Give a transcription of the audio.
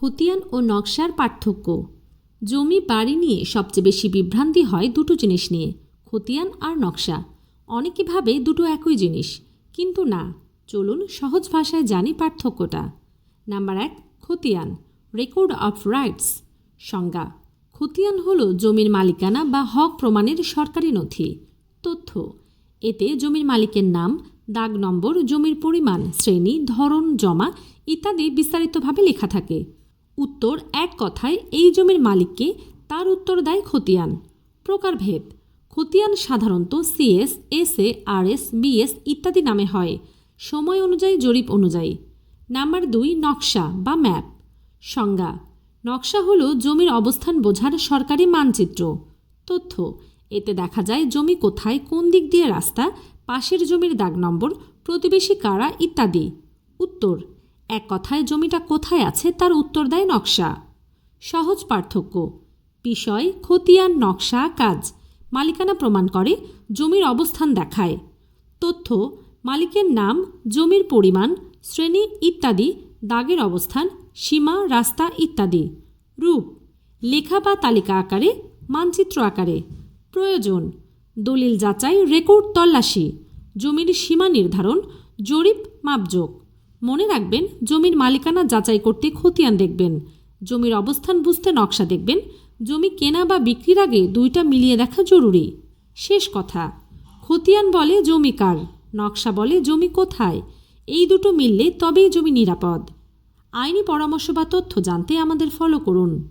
খতিয়ান ও নকশার পার্থক্য। জমি, বাড়ি নিয়ে সবচেয়ে বেশি বিভ্রান্তি হয় দুটো জিনিস নিয়ে খতিয়ান আর নকশা। অনেকে ভাবে দুটো একই জিনিস, কিন্তু না, চলুন সহজ ভাষায় জানি পার্থক্যটা। নাম্বার এক খতিয়ান রেকর্ড অফ রাইটস। সংজ্ঞা খতিয়ান হলো জমির মালিকানা বা হক প্রমাণের সরকারি নথি। তথ্য, এতে জমির মালিকের নাম, দাগ নম্বর, জমির পরিমাণ, শ্রেণি, ধরন, জমা ইত্যাদি বিস্তারিতভাবে লেখা থাকে। উত্তর এক কথায়, এই জমির মালিককে তার উত্তর দেয় খতিয়ান। প্রকারভেদ, খতিয়ান সাধারণত CS S A R S BS ইত্যাদি নামে হয়। সময় অনুযায়ী, জরিপ অনুযায়ী। নাম্বার দুই, নকশা বা ম্যাপ। সংজ্ঞা, নকশা হলো জমির অবস্থান বোঝার সরকারি মানচিত্র। তথ্য, এতে দেখা যায় জমি কোথায়, কোন দিক দিয়ে রাস্তা, পাশের জমির দাগ নম্বর, প্রতিবেশী কারা ইত্যাদি। উত্তর এক কথায় জমিটা কোথায় আছে তার উত্তর দেয় নকশা। সহজ পার্থক্য। বিষয় খতিয়ান নকশা কাজ। মালিকানা প্রমাণ করে, জমির অবস্থান দেখায়। তথ্য, মালিকের নাম, জমির পরিমাণ, শ্রেণি ইত্যাদি, দাগের অবস্থান, সীমা, রাস্তা ইত্যাদি। রূপ, লেখা বা তালিকা আকারে, মানচিত্র আকারে। প্রয়োজন, দলিল যাচাই, রেকর্ড তল্লাশি। জমির সীমা নির্ধারণ, জরিপ মাপযোগ। মনে রাখবেন, জমির মালিকানা যাচাই করতে খতিয়ান দেখবেন। জমির অবস্থান বুঝতে নকশা দেখবেন। জমি কেনা বা বিক্রির আগে দুইটা মিলিয়ে দেখা জরুরি। শেষ কথা, খতিয়ান বলে জমি কার, নকশা বলে জমি কোথায়? এই দুটো মিললে তবেই জমি নিরাপদ। আইনি পরামর্শ বা তথ্য জানতে আমাদের ফলো করুন।